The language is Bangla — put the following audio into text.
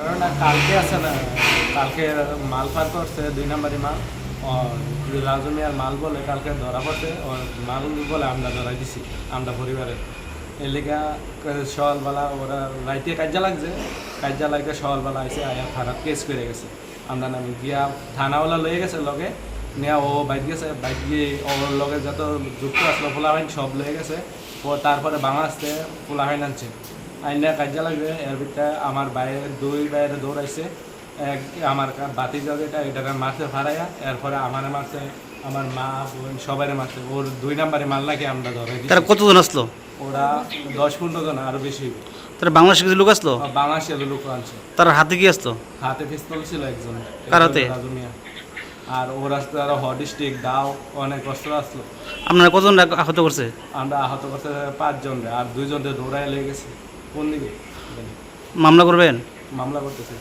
কারণ কালকে আছে না, কালকে মাল পার করছে, দুই নাম্বারই মাল। ও রাজু মাল বলে, কালকে ধরা পড়ছে ও মাল বলে আমরা ধরাই দিছি, আমরা পরিবারে। এর লেগা সকালবেলা ওরা রাইতে কাজা লাগছে, কাজা লাগে সকালবেলা আইসে আয়া থানাত কেস করে গেছে। আমরা নামি গিয়া থানাওয়ালা লয়ে গেছে লগে, নেয়া ও বাইক গেছে বাইক গিয়ে ওর লগে যত যুক্ত আসলো পোলাহাইন সব লয়ে গেছে, ও তারপরে বাংলাদেশে পোলাহাইন আনছে। আইনা কাজা লাগবে। এর ভিতরে আমার বাইরে দুই বাইরে দৌড়াইছে এক আমার বাতি জগেটা এটাকে মারতে ফারাইয়া এরপরে আমার মারছে আমার মা বোন সবাই মারছে। ওর দুই নাম্বারে মাল নাকি আমরা ধরে। তারা কতজন আসলো? ওরা দশ পনেরো জন আরও বেশি তারা বাংলাদেশে কিছু লোক আসলো? বাংলাদেশের লোক আনছে। তার হাতে কি আসতো হাতে পিস্তল ছিল একজন। কার হাতে? আর ওর আসতে আরও হট স্টিক দাও অনেক কষ্ট আসলো। আপনারা কতজন আহত করছে? আমরা আহত করতে পাঁচজন আর দুইজন দৌড়ায় লেগে গেছে। কোন দিকে? মামলা করবেন? মামলা করতেছে।